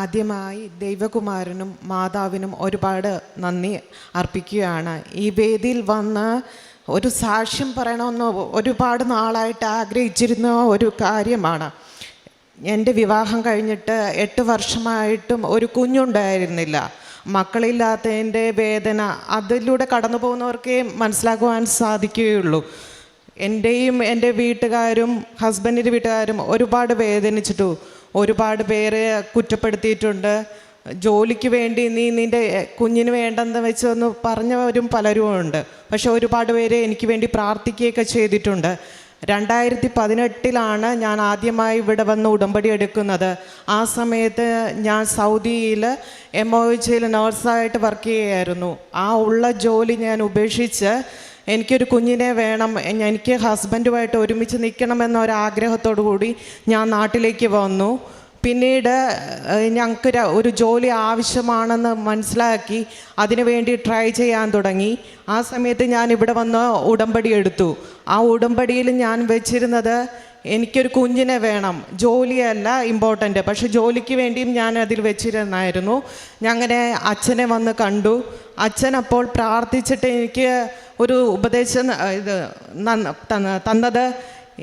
ആദ്യമായി ദൈവകുമാരനും മാതാവിനും ഒരുപാട് നന്ദി അർപ്പിക്കുകയാണ്. ഈ വേദിയിൽ വന്ന് ഒരു സാക്ഷ്യം പറയണമെന്ന് ഒരുപാട് നാളായിട്ട് ആഗ്രഹിച്ചിരുന്ന ഒരു കാര്യമാണ്. എന്റെ വിവാഹം കഴിഞ്ഞിട്ട് എട്ട് വർഷമായിട്ടും ഒരു കുഞ്ഞുണ്ടായിരുന്നില്ല. മക്കളില്ലാത്തതിന്റെ വേദന അതിലൂടെ കടന്നു പോകുന്നവർക്കേ മനസ്സിലാക്കുവാൻ സാധിക്കുകയുള്ളൂ. എന്റെയും എന്റെ വീട്ടുകാരും ഹസ്ബൻഡിന്റെ വീട്ടുകാരും ഒരുപാട് വേദനിച്ചിട്ടു. ഒരുപാട് പേര് കുറ്റപ്പെടുത്തിയിട്ടുണ്ട്. ജോലിക്ക് വേണ്ടി നീ നിന്റെ കുഞ്ഞിന് വേണ്ടെന്ന് വെച്ചൊന്ന് പറഞ്ഞവരും പലരും ഉണ്ട് പക്ഷേ ഒരുപാട് പേര് എനിക്ക് വേണ്ടി പ്രാർത്ഥിക്കുകയൊക്കെ ചെയ്തിട്ടുണ്ട്. രണ്ടായിരത്തി പതിനെട്ടിലാണ് ഞാൻ ആദ്യമായി ഇവിടെ വന്ന് ഉടമ്പടി എടുക്കുന്നത്. ആ സമയത്ത് ഞാൻ സൗദിയിൽ എം ഒ എച്ചിൽ നേഴ്സായിട്ട് വർക്ക് ചെയ്യുകയായിരുന്നു. ആ ഉള്ള ജോലി ഞാൻ ഉപേക്ഷിച്ച് എനിക്കൊരു കുഞ്ഞിനെ വേണം. എനിക്ക് ഹസ്ബൻഡുമായിട്ട് ഒരുമിച്ച് നിൽക്കണമെന്ന ഒരാഗ്രഹത്തോടു കൂടി ഞാൻ നാട്ടിലേക്ക് വന്നു. പിന്നീട് ഞങ്ങൾക്ക് ഒരു ജോലി ആവശ്യമാണെന്ന് മനസ്സിലാക്കി അതിനു വേണ്ടി ട്രൈ ചെയ്യാൻ തുടങ്ങി. ആ സമയത്ത് ഞാൻ ഇവിടെ വന്ന് ഉടമ്പടി എടുത്തു. ആ ഉടമ്പടിയിൽ ഞാൻ വെച്ചിരുന്നത് എനിക്കൊരു കുഞ്ഞിനെ വേണം. ജോലിയല്ല ഇമ്പോർട്ടന്റ് പക്ഷെ ജോലിക്ക് വേണ്ടിയും ഞാൻ അതിൽ വെച്ചിരുന്നായിരുന്നു. ഞാൻ അച്ഛനെ വന്ന് കണ്ടു. അച്ഛൻ അപ്പോൾ പ്രാർത്ഥിച്ചിട്ട് എനിക്ക് ഒരു ഉപദേശം ഇത് തന്ന- തന്നത്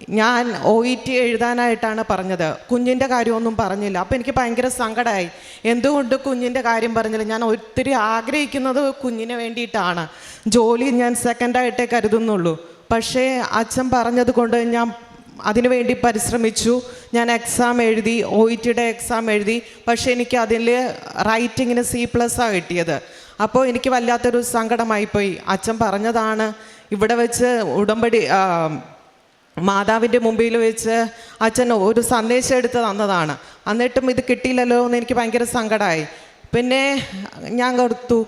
ഞാൻ ഒ ഇ ടി എഴുതാനായിട്ടാണ് പറഞ്ഞത്. കുഞ്ഞിന്റെ കാര്യമൊന്നും പറഞ്ഞില്ല. അപ്പോൾ എനിക്ക് ഭയങ്കര സങ്കടമായി എന്തുകൊണ്ട് കുഞ്ഞിന്റെ കാര്യം പറഞ്ഞില്ല? ഞാൻ ഒത്തിരി ആഗ്രഹിക്കുന്നത് കുഞ്ഞിന് വേണ്ടിയിട്ടാണ്. ജോലി ഞാൻ സെക്കൻഡായിട്ടേ കരുതുന്നുള്ളൂ. പക്ഷേ അച്ഛൻ പറഞ്ഞത് കൊണ്ട് ഞാൻ അതിനുവേണ്ടി പരിശ്രമിച്ചു. ഞാൻ എക്സാം എഴുതി ഒ ഇ ടിയുടെ എക്സാം എഴുതി. പക്ഷേ എനിക്ക് അതിൽ റൈറ്റിങ്ങിന് സി പ്ലസ് പ്ലസ്സാണ് കിട്ടിയത്. അപ്പോൾ എനിക്ക് വല്ലാത്തൊരു സങ്കടമായിപ്പോയി. അച്ഛൻ പറഞ്ഞതാണ് ഇവിടെ വെച്ച് ഉടമ്പടി മാതാവിന്റെ മുമ്പിൽ വെച്ച് അച്ഛൻ ഒരു സന്ദേശം എടുത്ത് തന്നതാണ്. എന്നിട്ടും ഇത് കിട്ടിയില്ലല്ലോ എന്ന് എനിക്ക് ഭയങ്കര സങ്കടമായി. പിന്നെ ഞാൻ കൊടുത്തു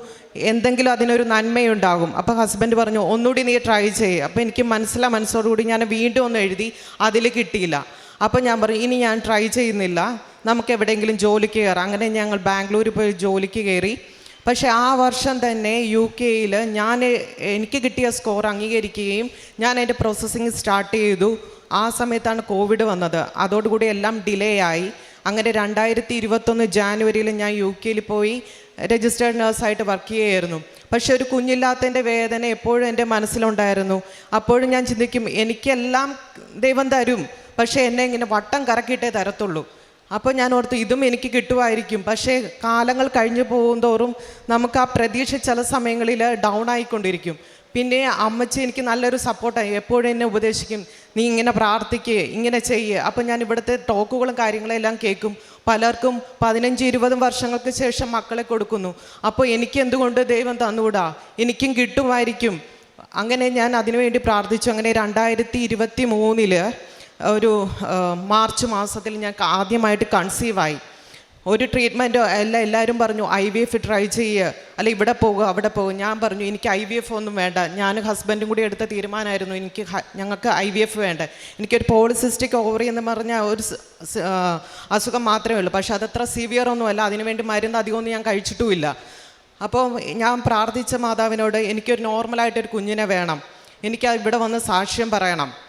എന്തെങ്കിലും അതിനൊരു നന്മയുണ്ടാകും. അപ്പോൾ ഹസ്ബൻഡ് പറഞ്ഞു ഒന്നുകൂടി നീ ട്രൈ ചെയ്യ്. അപ്പോൾ എനിക്ക് മനസ്സിലാ മനസ്സോടുകൂടി ഞാൻ വീണ്ടും ഒന്ന് എഴുതി അതിൽ കിട്ടിയില്ല. അപ്പോൾ ഞാൻ പറഞ്ഞു ഇനി ഞാൻ ട്രൈ ചെയ്യുന്നില്ല. നമുക്ക് എവിടെയെങ്കിലും ജോലിക്ക് കയറാം. അങ്ങനെ ഞങ്ങൾ ബാംഗ്ലൂർ പോയി ജോലിക്ക് കയറി. പക്ഷേ ആ വർഷം തന്നെ യു കെയിൽ ഞാൻ എനിക്ക് കിട്ടിയ സ്കോർ അംഗീകരിക്കുകയും ഞാൻ എന്റെ പ്രോസസ്സിങ് സ്റ്റാർട്ട് ചെയ്തു. ആ സമയത്താണ് കോവിഡ് വന്നത്. അതോടുകൂടി എല്ലാം ഡിലേ ആയി. അങ്ങനെ രണ്ടായിരത്തി ഇരുപത്തൊന്ന് ജാനുവരിയിൽ ഞാൻ യു കെയിൽ പോയി രജിസ്റ്റേർഡ് നേഴ്സായിട്ട് വർക്ക് ചെയ്യുമായിരുന്നു പക്ഷെ ഒരു കുഞ്ഞില്ലാത്തതിന്റെ വേദന എപ്പോഴും എന്റെ മനസ്സിലുണ്ടായിരുന്നു. അപ്പോഴും ഞാൻ ചിന്തിക്കും എനിക്കെല്ലാം ദൈവം തരും. പക്ഷേ എന്നെ ഇങ്ങനെ വട്ടം കറക്കിയിട്ടേ തരത്തുള്ളൂ. അപ്പോൾ ഞാൻ ഓർത്തു ഇതും എനിക്ക് കിട്ടുമായിരിക്കും. പക്ഷേ കാലങ്ങൾ കഴിഞ്ഞു പോകുന്തോറും നമുക്ക് ആ പ്രതീക്ഷ ചില സമയങ്ങളിൽ ഡൗൺ ആയിക്കൊണ്ടിരിക്കും. പിന്നെ അമ്മച്ചി എനിക്ക് നല്ലൊരു സപ്പോർട്ടായി എപ്പോഴും എന്നെ ഉപദേശിക്കും. നീ ഇങ്ങനെ പ്രാർത്ഥിക്കുക ഇങ്ങനെ ചെയ്യുക അപ്പോൾ ഞാൻ ഇവിടുത്തെ ടോക്കുകളും കാര്യങ്ങളും എല്ലാം കേൾക്കും. പലർക്കും പതിനഞ്ച് ഇരുപതും വർഷങ്ങൾക്ക് ശേഷം മക്കളെ കൊടുക്കുന്നു. അപ്പോൾ എനിക്ക് എന്തുകൊണ്ട് ദൈവം തന്നുകൂടാ എനിക്കും കിട്ടുമായിരിക്കും. അങ്ങനെ ഞാൻ അതിനുവേണ്ടി പ്രാർത്ഥിച്ചു. അങ്ങനെ രണ്ടായിരത്തി ഇരുപത്തി മൂന്നിൽ ഒരു മാർച്ച് മാസത്തിൽ ഞാൻ ആദ്യമായിട്ട് കൺസീവായി ഒരു ട്രീറ്റ്മെന്റോ എല്ലാം എല്ലാവരും പറഞ്ഞു ഐ വി എഫ് ട്രൈ ചെയ്യുക അല്ല ഇവിടെ പോകുക അവിടെ പോകുക ഞാൻ പറഞ്ഞു എനിക്ക് ഐ വി എഫ് ഒന്നും വേണ്ട. ഞാൻ ഹസ്ബൻഡും കൂടി എടുത്ത തീരുമാനമായിരുന്നു എനിക്ക് ഞങ്ങൾക്ക് ഐ വി എഫ് വേണ്ട. എനിക്കൊരു പോളിസിസ്റ്റിക് ഓവറി എന്ന് പറഞ്ഞ ഒരു അസുഖം മാത്രമേ ഉള്ളൂ. പക്ഷെ അതത്ര സിവിയർ ഒന്നുമല്ല അതിനുവേണ്ടി മരുന്ന് അധികമൊന്നും ഞാൻ കഴിച്ചിട്ടുമില്ല. അപ്പോൾ ഞാൻ പ്രാർത്ഥിച്ച മാതാവിനോട് എനിക്കൊരു നോർമലായിട്ടൊരു കുഞ്ഞിനെ വേണം. എനിക്ക് ഇവിടെ വന്ന് സാക്ഷ്യം പറയണം.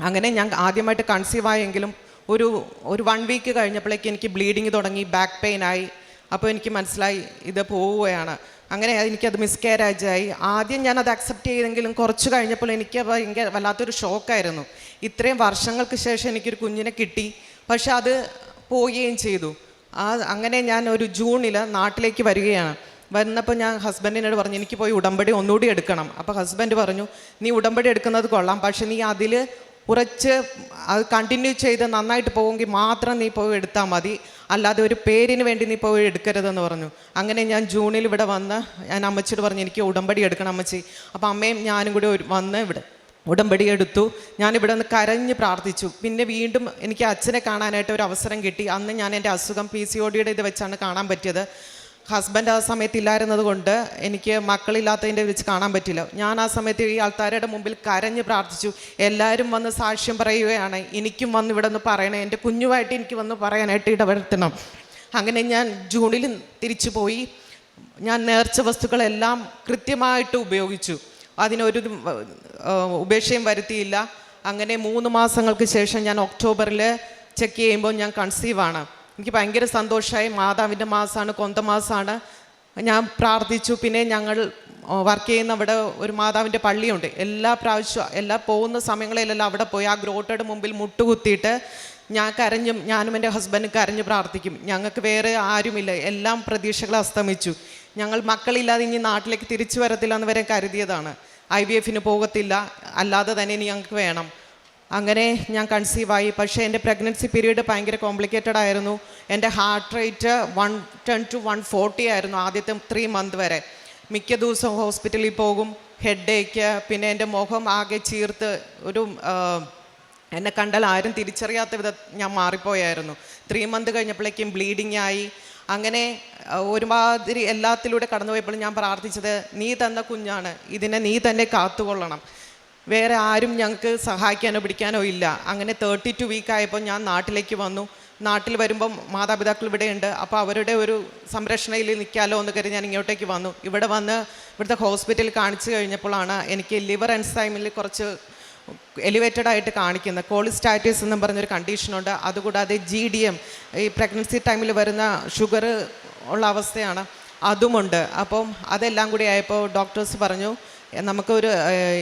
അങ്ങനെ ഞാൻ ആദ്യമായിട്ട് കൺസീവ് ആയെങ്കിലും ഒരു ഒരു വൺ വീക്ക് കഴിഞ്ഞപ്പോഴേക്ക് എനിക്ക് ബ്ലീഡിങ് തുടങ്ങി ബാക്ക് പെയിൻ ആയി. അപ്പോൾ എനിക്ക് മനസ്സിലായി ഇത് പോവുകയാണ്. അങ്ങനെ എനിക്കത് മിസ്കാരേജ് ആയി. ആദ്യം ഞാൻ അത് അക്സെപ്റ്റ് ചെയ്തെങ്കിലും കുറച്ച് കഴിഞ്ഞപ്പോൾ എനിക്ക് ഭയങ്കര വല്ലാത്തൊരു ഷോക്കായിരുന്നു ഇത്രയും വർഷങ്ങൾക്ക് ശേഷം എനിക്കൊരു കുഞ്ഞിനെ കിട്ടി. പക്ഷെ അത് പോവുകയും ചെയ്തു. ആ അങ്ങനെ ഞാൻ ഒരു ജൂണിൽ നാട്ടിലേക്ക് വരികയാണ്. വന്നപ്പോൾ ഞാൻ ഹസ്ബൻഡിനോട് പറഞ്ഞു എനിക്ക് പോയി ഉടമ്പടി ഒന്നുകൂടി എടുക്കണം. അപ്പോൾ ഹസ്ബൻഡ് പറഞ്ഞു നീ ഉടമ്പടി എടുക്കുന്നത് കൊള്ളാം. പക്ഷെ നീ അതിൽ ഉറച്ച് അത് കണ്ടിന്യൂ ചെയ്ത് നന്നായിട്ട് പോകുമെങ്കിൽ മാത്രം നീ പോയി എടുത്താൽ മതി. അല്ലാതെ ഒരു പേരിന് വേണ്ടി നീ പോയി എടുക്കരുതെന്ന് പറഞ്ഞു. അങ്ങനെ ഞാൻ ജൂണിൽ ഇവിടെ വന്ന് ഞാൻ അമ്മച്ചിയോട് പറഞ്ഞു എനിക്ക് ഉടമ്പടി എടുക്കണം അമ്മച്ചി. അപ്പോൾ അമ്മയും ഞാനും കൂടി വന്ന് ഇവിടെ ഉടമ്പടി എടുത്തു. ഞാനിവിടെ നിന്ന് കരഞ്ഞ് പ്രാർത്ഥിച്ചു. പിന്നെ വീണ്ടും എനിക്ക് അച്ഛനെ കാണാനായിട്ട് ഒരു അവസരം കിട്ടി. അന്ന് ഞാൻ എന്റെ അസുഖം പി സി ഒ ഡിയുടെ ഇത് വെച്ചാണ് കാണാൻ പറ്റിയത്. ഹസ്ബൻഡ് ആ സമയത്ത് ഇല്ലായിരുന്നത് കൊണ്ട് എനിക്ക് മക്കളില്ലാത്തതിന്റെ വെച്ച് കാണാൻ പറ്റില്ല. ഞാൻ ആ സമയത്ത് ഈ ആൾക്കാരുടെ മുമ്പിൽ കരഞ്ഞ് പ്രാർത്ഥിച്ചു. എല്ലാവരും വന്ന് സാക്ഷ്യം പറയുകയാണ്. എനിക്കും വന്ന് ഇവിടെ നിന്ന് പറയണേ. എന്റെ കുഞ്ഞുമായിട്ട് എനിക്ക് വന്ന് പറയാനായിട്ട് ഇടപെടുത്തണം അങ്ങനെ ഞാൻ ജൂണിൽ തിരിച്ചു പോയി. ഞാൻ നേർച്ച വസ്തുക്കളെല്ലാം കൃത്യമായിട്ട് ഉപയോഗിച്ചു. അതിനൊരു ഉപേക്ഷയും വരുത്തിയില്ല. അങ്ങനെ മൂന്ന് മാസങ്ങൾക്ക് ശേഷം ഞാൻ ഒക്ടോബറിൽ ചെക്ക് ചെയ്യുമ്പോൾ ഞാൻ കൺസീവാണ്. എനിക്ക് ഭയങ്കര സന്തോഷമായി മാതാവിന്റെ മാസമാണ് കൊന്ത മാസമാണ് ഞാൻ പ്രാർത്ഥിച്ചു. പിന്നെ ഞങ്ങൾ വർക്ക് ചെയ്യുന്ന അവിടെ ഒരു മാതാവിന്റെ പള്ളിയുണ്ട്. എല്ലാ പ്രാവശ്യവും എല്ലാ പോകുന്ന സമയങ്ങളിലെല്ലാം അവിടെ പോയി. ആ ഗ്രോട്ടയുടെ മുമ്പിൽ മുട്ടുകുത്തിയിട്ട് ഞാൻ കരഞ്ഞും ഞാനും എന്റെ ഹസ്ബൻഡ് കരഞ്ഞു പ്രാർത്ഥിക്കും. ഞങ്ങൾക്ക് വേറെ ആരുമില്ല. എല്ലാം പ്രതീക്ഷകൾ അസ്തമിച്ചു. ഞങ്ങൾ മക്കളില്ലാതെ ഇനി നാട്ടിലേക്ക് തിരിച്ചു വരത്തില്ല എന്ന് വരെ കരുതിയതാണ്. ഐ വി എഫിന് പോകത്തില്ല. അല്ലാതെ തന്നെ ഇനി ഞങ്ങൾക്ക് വേണം. അങ്ങനെ ഞാൻ കൺസീവായി പക്ഷേ എന്റെ പ്രഗ്നൻസി പീരീഡ് ഭയങ്കര കോംപ്ലിക്കേറ്റഡ് ആയിരുന്നു. എന്റെ heart rate one ten two one forty ആയിരുന്നു ആദ്യത്തെ ത്രീ മന്ത് വരെ. മിക്ക ദിവസവും ഹോസ്പിറ്റലിൽ പോകും. ഹെഡ് ഏക്ക് പിന്നെ എന്റെ മുഖം ആകെ ചീർത്ത് ഒരു എന്നെ കണ്ടാൽ ആരും തിരിച്ചറിയാത്ത വിധം ഞാൻ മാറിപ്പോയായിരുന്നു. ത്രീ മന്ത് കഴിഞ്ഞപ്പോഴേക്കും ബ്ലീഡിങ് ആയി. അങ്ങനെ ഒരുമാതിരി എല്ലാത്തിലൂടെ കടന്നുപോയപ്പോൾ ഞാൻ പ്രാർത്ഥിച്ചത് നീ തന്ന കുഞ്ഞാണ്. ഇതിനെ നീ തന്നെ കാത്തുകൊള്ളണം. വേറെ ആരും ഞങ്ങൾക്ക് സഹായിക്കാനോ പിടിക്കാനോ ഇല്ല. അങ്ങനെ തേർട്ടി ടു വീക്ക് ആയപ്പോൾ ഞാൻ നാട്ടിലേക്ക് വന്നു. നാട്ടിൽ വരുമ്പം മാതാപിതാക്കൾ ഇവിടെയുണ്ട്. അപ്പോൾ അവരുടെ ഒരു സംരക്ഷണയിൽ നിൽക്കാമല്ലോ എന്ന് കരുതി ഞാൻ ഇങ്ങോട്ടേക്ക് വന്നു. ഇവിടെ വന്ന് ഇവിടുത്തെ ഹോസ്പിറ്റലിൽ കാണിച്ചു കഴിഞ്ഞപ്പോഴാണ് എനിക്ക് ലിവർ എൻസൈമിൽ കുറച്ച് എലിവേറ്റഡ് ആയിട്ട് കാണിക്കുന്നത്. കോളിസ്റ്റാറ്റിസ് എന്നും പറഞ്ഞൊരു കണ്ടീഷനുണ്ട് അതുകൂടാതെ ജി ഡി എം ഈ പ്രഗ്നൻസി ടൈമിൽ വരുന്ന ഷുഗർ ഉള്ള അവസ്ഥയാണ്. അതുമുണ്ട്. അപ്പം അതെല്ലാം കൂടി ആയപ്പോൾ ഡോക്ടേഴ്സ് പറഞ്ഞു "എ, നമുക്കൊരു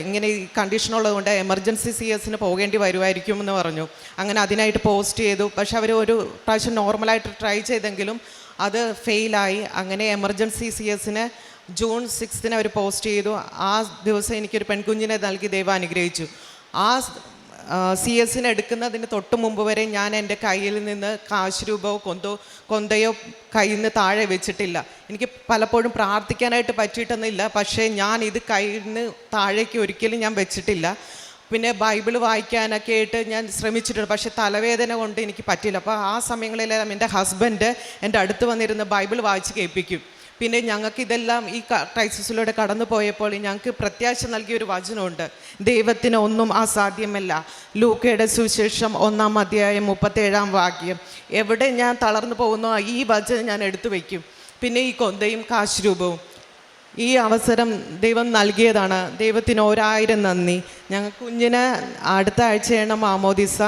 ഇങ്ങനെ ഈ കണ്ടീഷൻ ഉള്ളതുകൊണ്ട് എമർജൻസി സി എസിന് പോകേണ്ടി വരുമായിരിക്കും എന്ന് പറഞ്ഞു. അങ്ങനെ അതിനായിട്ട് പോസ്റ്റ് ചെയ്തു. പക്ഷെ അവർ ഒരു പ്രാവശ്യം നോർമലായിട്ട് ട്രൈ ചെയ്തെങ്കിലും അത് ഫെയിലായി അങ്ങനെ എമർജൻസി സി എസിന് ജൂൺ സിക്സ്തിന് അവർ പോസ്റ്റ് ചെയ്തു. ആ ദിവസം എനിക്കൊരു പെൺകുഞ്ഞിനെ നൽകി ദൈവം അനുഗ്രഹിച്ചു. ആ സി എസിന് എടുക്കുന്നതിന് തൊട്ട് മുമ്പ് വരെ ഞാൻ എന്റെ കയ്യിൽ നിന്ന് കാശ് രൂപയോ കൊന്തോ കൊന്തയോ കയ്യിൽ നിന്ന് താഴെ വെച്ചിട്ടില്ല. എനിക്ക് പലപ്പോഴും പ്രാർത്ഥിക്കാനായിട്ട് പറ്റിയിട്ടൊന്നുമില്ല. പക്ഷേ ഞാൻ ഇത് കയ്യിൽ നിന്ന് താഴേക്ക് ഒരിക്കലും ഞാൻ വെച്ചിട്ടില്ല. പിന്നെ ബൈബിൾ വായിക്കാനൊക്കെ ആയിട്ട് ഞാൻ ശ്രമിച്ചിട്ടുണ്ട്. പക്ഷേ തലവേദന കൊണ്ട് എനിക്ക് പറ്റില്ല അപ്പോൾ ആ സമയങ്ങളിലെല്ലാം എന്റെ ഹസ്ബൻഡ് എന്റെ അടുത്ത് വന്നിരുന്ന് ബൈബിൾ വായിച്ച് കേൾപ്പിക്കും. പിന്നെ ഞങ്ങൾക്ക് ഇതെല്ലാം ഈ ക്രൈസിസിലൂടെ കടന്നു പോയപ്പോൾ ഞങ്ങൾക്ക് പ്രത്യാശ നൽകിയ ഒരു വചനമുണ്ട്. ദൈവത്തിന് ഒന്നും അസാധ്യമല്ല. ലൂക്കയുടെ സുവിശേഷം ഒന്നാം അധ്യായം മുപ്പത്തേഴാം വാക്യം. എവിടെ ഞാൻ തളർന്നു പോകുന്നോ ഈ വചനം ഞാൻ എടുത്തു വയ്ക്കും. പിന്നെ ഈ കൊന്തയും കാശ്രൂപവും. ഈ അവസരം ദൈവം നൽകിയതാണ്. ദൈവത്തിന് ഒരായിരം നന്ദി. ഞങ്ങൾ കുഞ്ഞിന് അടുത്ത ആഴ്ചയാണ് മാമോദിസ.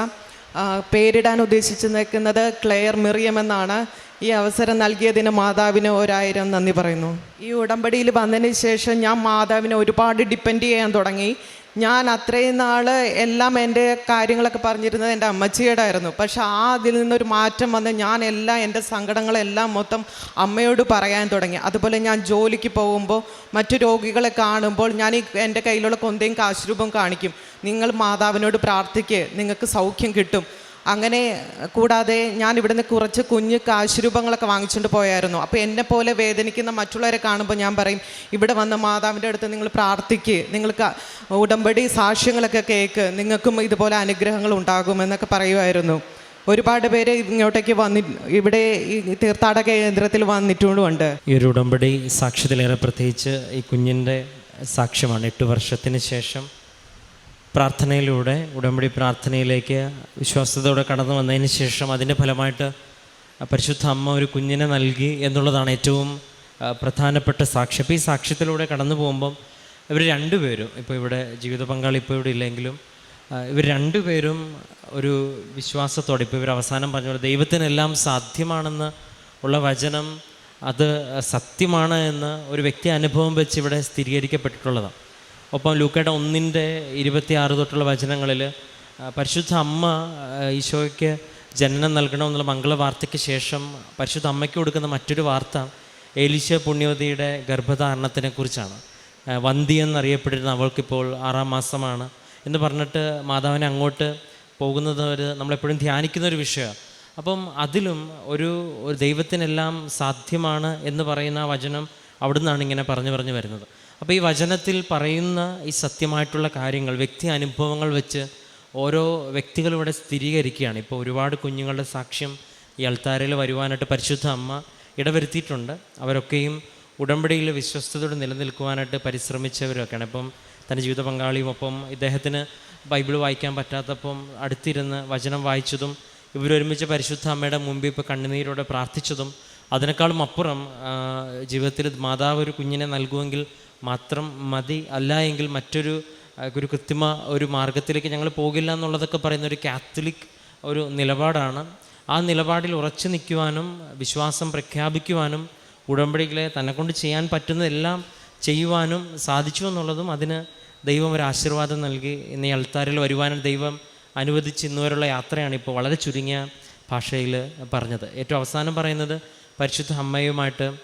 പേരിടാൻ ഉദ്ദേശിച്ച് നിൽക്കുന്നത് ക്ലെയർ മിറിയം എന്നാണ്. ഈ അവസരം നൽകിയതിന് മാതാവിന് ഒരായിരം നന്ദി പറയുന്നു. ഈ ഉടമ്പടിയിൽ വന്നതിന് ശേഷം ഞാൻ മാതാവിനെ ഒരുപാട് ഡിപ്പെൻഡ് ചെയ്യാൻ തുടങ്ങി. ഞാൻ അത്രയും നാൾ എല്ലാം എന്റെ കാര്യങ്ങളൊക്കെ പറഞ്ഞിരുന്നത് എന്റെ അമ്മച്ചിയുടെ ആയിരുന്നു പക്ഷെ ആ അതിൽ നിന്നൊരു മാറ്റം വന്ന് ഞാൻ എല്ലാം എന്റെ സങ്കടങ്ങളെല്ലാം മൊത്തം അമ്മയോട് പറയാൻ തുടങ്ങി. അതുപോലെ ഞാൻ ജോലിക്ക് പോകുമ്പോൾ മറ്റു രോഗികളെ കാണുമ്പോൾ ഞാൻ ഈ എന്റെ കയ്യിലുള്ള കൊന്തയും കാശുരൂപം കാണിക്കും. നിങ്ങൾ മാതാവിനോട് പ്രാർത്ഥിക്കുക നിങ്ങൾക്ക് സൗഖ്യം കിട്ടും. അങ്ങനെ കൂടാതെ ഞാൻ ഇവിടുന്ന് കുറച്ച് കുഞ്ഞ് കാശുരൂപങ്ങളൊക്കെ വാങ്ങിച്ചുകൊണ്ട് പോയായിരുന്നു. അപ്പോൾ എന്നെ പോലെ വേദനിക്കുന്ന മറ്റുള്ളവരെ കാണുമ്പോൾ ഞാൻ പറയും ഇവിടെ വന്ന മാതാവിന്റെ അടുത്ത് നിങ്ങൾ പ്രാർത്ഥിക്കുക നിങ്ങൾക്ക് ഉടമ്പടി സാക്ഷ്യങ്ങളൊക്കെ കേൾക്ക് നിങ്ങൾക്കും ഇതുപോലെ അനുഗ്രഹങ്ങൾ ഉണ്ടാകുമെന്നൊക്കെ പറയുമായിരുന്നു. ഒരുപാട് പേര് ഇങ്ങോട്ടേക്ക് വന്നി ഇവിടെ ഈ തീർത്ഥാടക കേന്ദ്രത്തിൽ വന്നിട്ടുമുണ്ട്. ഈ ഒരു ഉടമ്പടി സാക്ഷ്യത്തിലേറെ പ്രത്യേകിച്ച് ഈ കുഞ്ഞിന്റെ സാക്ഷ്യമാണ്. എട്ട് വർഷത്തിന് ശേഷം പ്രാർത്ഥനയിലൂടെ ഉടമ്പടി പ്രാർത്ഥനയിലേക്ക് വിശ്വാസത്തോടെ കടന്നു വന്നതിന് ശേഷം അതിന്റെ ഫലമായിട്ട് പരിശുദ്ധ അമ്മ ഒരു കുഞ്ഞിനെ നൽകി എന്നുള്ളതാണ് ഏറ്റവും പ്രധാനപ്പെട്ട സാക്ഷ്യം. അപ്പോൾ ഈ സാക്ഷ്യത്തിലൂടെ കടന്നു പോകുമ്പം ഇവർ രണ്ടുപേരും ഇപ്പോൾ ഇവിടെ ജീവിത പങ്കാളി ഇപ്പോൾ ഇവിടെ ഇല്ലെങ്കിലും ഇവർ രണ്ടുപേരും ഒരു വിശ്വാസത്തോടെ ഇപ്പോൾ ഇവർ അവസാനം പറഞ്ഞ പോലെ ദൈവത്തിനെല്ലാം സാധ്യമാണെന്ന് ഉള്ള വചനം അത് സത്യമാണ് എന്ന് ഒരു വ്യക്തി അനുഭവം വെച്ച് ഇവിടെ സ്ഥിരീകരിക്കപ്പെട്ടിട്ടുള്ളതാണ്. ഒപ്പം ലൂക്കയുടെ ഒന്നിന്റെ ഇരുപത്തിയാറ് തൊട്ടുള്ള വചനങ്ങളിൽ പരിശുദ്ധ അമ്മ ഈശോയ്ക്ക് ജനനം നൽകണമെന്നുള്ള മംഗളവാർത്തയ്ക്ക് ശേഷം പരിശുദ്ധ അമ്മയ്ക്ക് കൊടുക്കുന്ന മറ്റൊരു വാർത്ത ഏലിശ പുണ്യവതിയുടെ ഗർഭധാരണത്തിനെക്കുറിച്ചാണ് വന്തി എന്നറിയപ്പെട്ടിരുന്ന അവൾക്കിപ്പോൾ ആറാം മാസമാണ് എന്ന് പറഞ്ഞിട്ട് മാതാവിനെ അങ്ങോട്ട് പോകുന്നത് ഒരു നമ്മളെപ്പോഴും ധ്യാനിക്കുന്ന ഒരു വിഷയമാണ് അപ്പം അതിലും ഒരു ഒരു ദൈവത്തിനെല്ലാം സാധ്യമാണ് എന്ന് പറയുന്ന ആ വചനം അവിടുന്നാണ് ഇങ്ങനെ പറഞ്ഞു പറഞ്ഞു വരുന്നത്. അപ്പോൾ ഈ വചനത്തിൽ പറയുന്ന ഈ സത്യമായിട്ടുള്ള കാര്യങ്ങൾ വ്യക്തി അനുഭവങ്ങൾ വെച്ച് ഓരോ വ്യക്തികളിവിടെ സ്ഥിരീകരിക്കുകയാണ്. ഇപ്പോൾ ഒരുപാട് കുഞ്ഞുങ്ങളുടെ സാക്ഷ്യം ഈ അൾത്താരയിൽ വരുവാനായിട്ട് പരിശുദ്ധ അമ്മ ഇടവരുത്തിയിട്ടുണ്ട്. അവരൊക്കെയും ഉടമ്പടിയിൽ വിശ്വസ്തയോടെ നിലനിൽക്കുവാനായിട്ട് പരിശ്രമിച്ചവരൊക്കെയാണ്. ഇപ്പം തന്റെ ജീവിത പങ്കാളിയും ഒപ്പം ഇദ്ദേഹത്തിന് ബൈബിൾ വായിക്കാൻ പറ്റാത്തപ്പം അടുത്തിരുന്ന് വചനം വായിച്ചതും ഇവരൊരുമിച്ച് പരിശുദ്ധ അമ്മയുടെ മുമ്പിൽ ഇപ്പോൾ കണ്ണുനീരോടെ പ്രാർത്ഥിച്ചതും അതിനേക്കാളും അപ്പുറം ജീവിതത്തിൽ മാതാവ് ഒരു കുഞ്ഞിനെ നൽകുമെങ്കിൽ മാത്രം മതി. അല്ല എങ്കിൽ മറ്റൊരു ഒരു കൃത്രിമ ഒരു മാർഗത്തിലേക്ക് ഞങ്ങൾ പോകില്ല എന്നുള്ളതൊക്കെ പറയുന്ന ഒരു കാത്തലിക് ഒരു നിലപാടാണ്. ആ നിലപാടിൽ ഉറച്ചു നിൽക്കുവാനും വിശ്വാസം പ്രഖ്യാപിക്കുവാനും ഉടമ്പടികളെ തന്നെക്കൊണ്ട് ചെയ്യാൻ പറ്റുന്നതെല്ലാം ചെയ്യുവാനും സാധിച്ചു എന്നുള്ളതും അതിന് ദൈവം ഒരു ആശീർവാദം നൽകി. ഇന്ന് ഈ അൾത്താരിൽ വരുവാനും ദൈവം അനുവദിച്ച് ഇന്നുവരെയുള്ള യാത്രയാണ് ഇപ്പോൾ വളരെ ചുരുങ്ങിയ ഭാഷയിൽ പറഞ്ഞത്. ഏറ്റവും അവസാനം പറയുന്നത് പരിശുദ്ധ അമ്മയുമായിട്ട്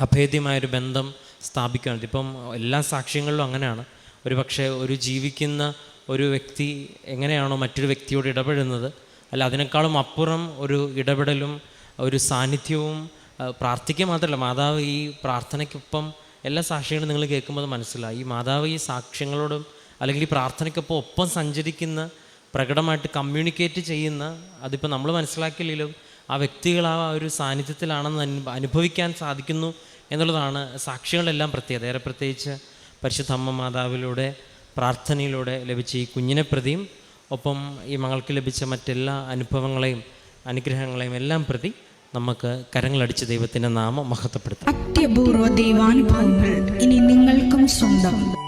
അഭേദ്യമായൊരു ബന്ധം സ്ഥാപിക്കുകയാണ് ഇപ്പം എല്ലാ സാക്ഷ്യങ്ങളിലും അങ്ങനെയാണ്. ഒരു പക്ഷേ ഒരു ജീവിക്കുന്ന ഒരു വ്യക്തി എങ്ങനെയാണോ മറ്റൊരു വ്യക്തിയോട് ഇടപെടുന്നത് അല്ല അതിനേക്കാളും അപ്പുറം ഒരു ഇടപെടലും ഒരു സാന്നിധ്യവും പ്രാർത്ഥിക്കുക മാത്രമല്ല മാതാവ് ഈ പ്രാർത്ഥനയ്ക്കൊപ്പം എല്ലാ സാക്ഷ്യങ്ങളും നിങ്ങൾ കേൾക്കുമ്പോൾ മനസ്സിലായി. ഈ മാതാവ് ഈ സാക്ഷ്യങ്ങളോടും അല്ലെങ്കിൽ ഈ പ്രാർത്ഥനയ്ക്കൊപ്പം ഒപ്പം സഞ്ചരിക്കുന്ന പ്രകടമായിട്ട് കമ്മ്യൂണിക്കേറ്റ് ചെയ്യുന്ന അതിപ്പോൾ നമ്മൾ മനസ്സിലാക്കിയില്ലെങ്കിലും ആ വ്യക്തികൾ ആ ഒരു സാന്നിധ്യത്തിലാണെന്ന് അനുഭവിക്കാൻ സാധിക്കുന്നു എന്നുള്ളതാണ് സാക്ഷികളെല്ലാം പ്രത്യേകത. പ്രത്യേകിച്ച് പരിശുദ്ധ അമ്മ മാതാവിലൂടെ പ്രാർത്ഥനയിലൂടെ ലഭിച്ച ഈ കുഞ്ഞിനെ പ്രതിയും ഒപ്പം ഈ മകൾക്ക് ലഭിച്ച മറ്റെല്ലാ അനുഭവങ്ങളെയും അനുഗ്രഹങ്ങളെയും എല്ലാം പ്രതി നമുക്ക് കരങ്ങളടിച്ച് ദൈവത്തിന്റെ നാമം മഹത്വപ്പെടുത്താം. അത്യപൂർവ ദൈവാനുഭവങ്ങൾ ഇനി നിങ്ങൾക്കും സ്വന്തം.